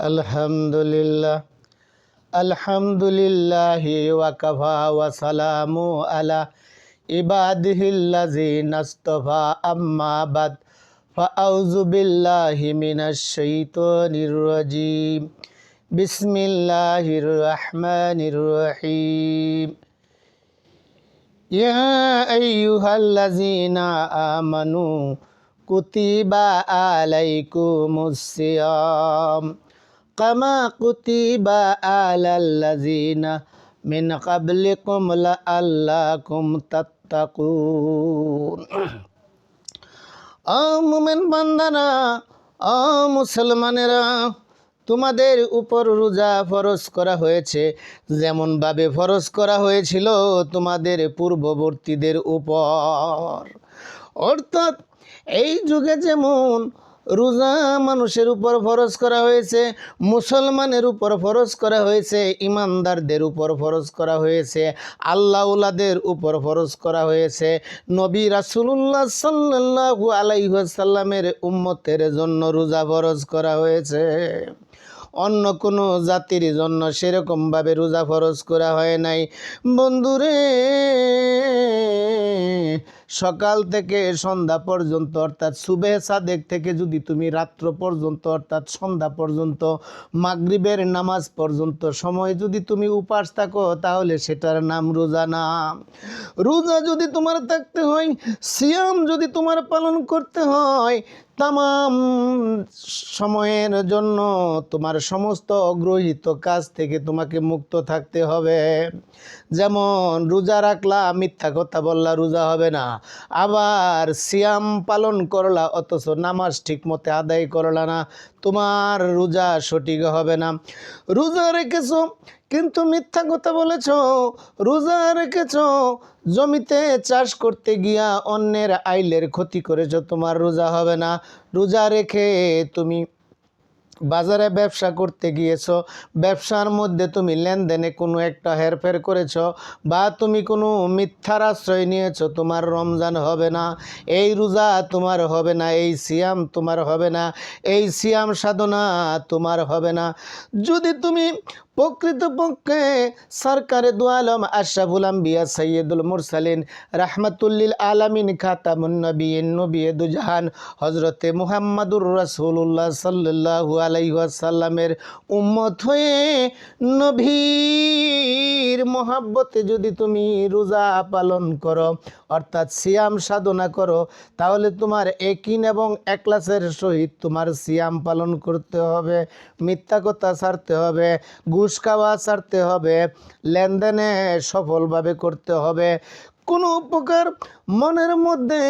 الحمد لله الحمد لله وكفى وسلام على عباده الذين اصطفى أما بعد فأعوذ بالله من الشيطان الرجيم بسم الله الرحمن الرحيم يا أيها الذين آمنوا كتب عليكم الصيام كما كتب على الذين من قبلكم لعلكم تتقون. ও মুমিন বান্দারা ও মুসলমানেরা তোমাদের উপর রোজা ফরজ করা হয়েছে। যেমনভাবে ফরজ করা হয়েছিল তোমাদের পূর্ববর্তীদের উপর। অর্থাৎ এই যুগে যেমন রোজা মানুষের উপর ফরজ করা হয়েছে, মুসলমানের উপর ফরজ করা হয়েছে, ইমানদারদের উপর ফরজ করা হয়েছে, আল্লাহওয়ালাদের উপর ফরজ করা হয়েছে। নবী রাসুল্লাহ সাল্লাহু আলাইসাল্লামের উম্মতের জন্য রোজা ফরজ করা হয়েছে। অন্য কোনো জাতির জন্য সেরকমভাবে রোজা ফরজ করা হয় নাই। বন্ধুরে সকাল থেকে সন্ধ্যা পর্যন্ত, অর্থাৎ সুবেহ সাদেক থেকে যদি তুমি রাত্র পর্যন্ত, অর্থাৎ সন্ধ্যা পর্যন্ত, মাগরিবের নামাজ পর্যন্ত সময় যদি তুমি উপাস থাকো, তাহলে সেটার নাম রোজা না। রোজা যদি তোমার থাকতে হয়, সিয়াম যদি তোমার পালন করতে হয় তাম সময়ের জন্য তোমার সমস্ত অগ্রহিত কাজ থেকে তোমাকে মুক্ত থাকতে হবে। যেমন রোজা রাখলা, মিথ্যা কথা বললা, রোজা হবে না। আবার সিয়াম পালন করলা, অথচ নামাজ ঠিক মতে আদায় করলা না। তোমার রোজা সঠিক হবে না। রোজা রেখেছ কিন্তু মিথ্যা কথা বলেছ, রোজা রেখেছ, জমিতে চাষ করতে গিয়া অন্যের আইলের ক্ষতি করেছ, তোমার রোজা হবে না। রোজা রেখে তুমি বাজারে ব্যবসা করতে গিয়েছ, ব্যবসার মধ্যে তুমি লেনদেনে কোনো একটা হেরফের করেছ বা তুমি কোনো মিথ্যার আশ্রয় নিয়েছো, তোমার রমজান হবে না। এই রোজা তোমার হবে না, এই সিয়াম তোমার হবে না, এই সিয়াম সাধনা তোমার হবে না। যদি তুমি প্রকৃতপক্ষে সরকারে দু আলম আশরাফুল আম্বিয়া সৈয়দুল মুরসালিন রাহমাতুল্লিল আলামিন খাতামুন নবীন নবী দুজাহান হজরতে মুহাম্মাদুর রাসূলুল্লাহ সাল্লাল্লাহু আলাইহি ওয়াসাল্লামের উম্মত হয়ে নভীর মহাব্বতে যদি তুমি রোজা পালন করো, অর্থাৎ সিয়াম সাধনা করো, তাহলে তোমার একিন এবং একলাসের সহিত তোমার সিয়াম পালন করতে হবে, মিথ্যা কথা ছাড়তে হবে ঘুষ খাওয়া ছাড়তে হবে, লেনদেনে সফলভাবে করতে হবে। কোনো প্রকার মনের মধ্যে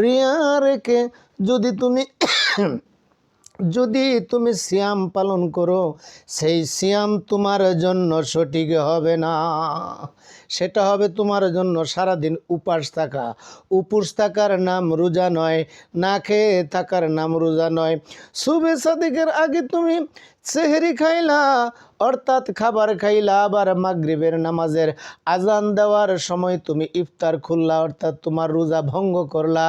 রিয়া রেখে যদি তুমি যদি তুমি সিয়াম পালন করো, সেই সিয়াম তোমার জন্য সঠিক হবে না। সেটা হবে তোমার জন্য সারাদিন উপাস থাকা। উপোস থাকার নাম রোজা নয়, না খেয়ে থাকার নাম রোজা নয়। শুভে সাদিকের আগে তুমি সেহেরি খাইলা, অর্থাৎ খাবার খাইলা, আবার মাগরিবের নামাজের আজান দেওয়ার সময় তুমি ইফতার খুললা, অর্থাৎ তোমার রোজা ভঙ্গ করলা।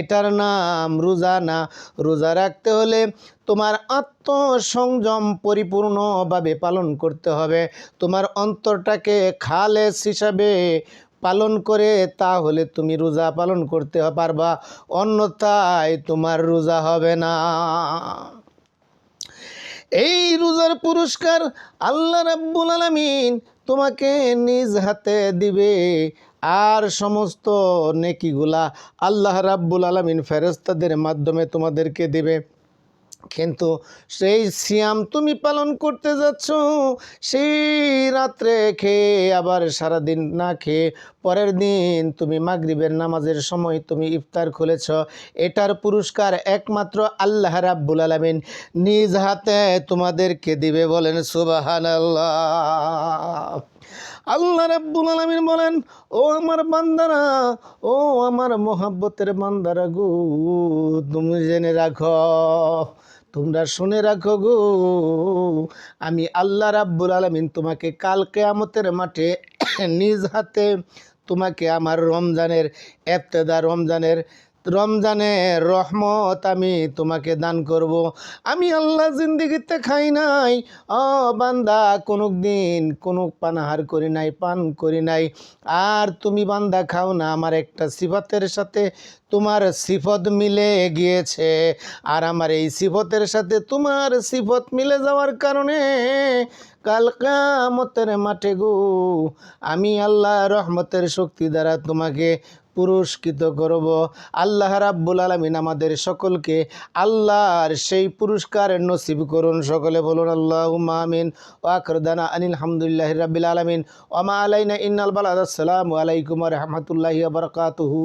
এটার নাম রোজা না। রোজা রাখতে হলে তোমার আত্মসংযম পরিপূর্ণভাবে পালন করতে হবে। তোমার অন্তরটাকে খালেস হিসাবে পালন করে তাহলে তুমি রোজা পালন করতে পারবা। অন্যথায় তোমার রোজা হবে না। এই রোজার পুরস্কার আল্লাহ রাব্বুল আলামিন তোমাকে নিজ হাতে দিবে। আর সমস্ত নেকিগুলা আল্লাহ রাব্বুল আলামিন ফেরেস্তাদের মাধ্যমে তোমাদেরকে দিবে। কিন্তু সেই সিয়াম তুমি পালন করতে যাচ্ছ সেই রাত্রে খেয়ে আবার সারাদিন না খেয়ে পরের দিন তুমি মাগরিবের নামাজের সময় তুমি ইফতার খুলেছ, এটার পুরস্কার একমাত্র আল্লাহ রাব্বুল আলমিন নিজ হাতে তোমাদেরকে দিবে বলেন সুবাহান আল্লাহ রাব্বুল আলামিন বলেন, ও আমার বান্দারা, ও আমার মোহাব্বতের বান্দারা গো, তুমি জেনে রাখো, তোমরা শুনে রাখো গো, আমি আল্লাহ রাব্বুল আলমিন তোমাকে কাল কেয়ামতের মাঠে নিজ হাতে তোমাকে আমার রমজানের এফতেদা, রমজানের রমজানে রহমত আমি তোমাকে দান করব। আমি আল্লাহ জিন্দিগিতে খাই নাই ও বান্দা, কোনো দিন কোনো পানাহার করি নাই, পান করি নাই। আর তুমি বান্দা খাও না, আমার একটা সিফতের সাথে তোমার সিফত মিলে গিয়েছে। আর আমার এই সিফতের সাথে তোমার সিফত মিলে যাওয়ার কারণে কাল কামতের মাঠে গো, আমি আল্লাহ রহমতের শক্তি দ্বারা তোমাকে পুরস্কৃত করব। আল্লাহ রাব্বুল আলমিন আমাদের সকলকে আল্লাহর সেই পুরস্কার নসিব করুন। সকলে বলুন আল্লাহ আমিন। ওয়াকরদানা আনিল হামদুলিল্লাহ রাব্বিল আলমিন। ওমা আলাইনা ইন্নাল বালাদ আসসালামু আলাইকুম রহমতুল্লাহি বরকাতুহু।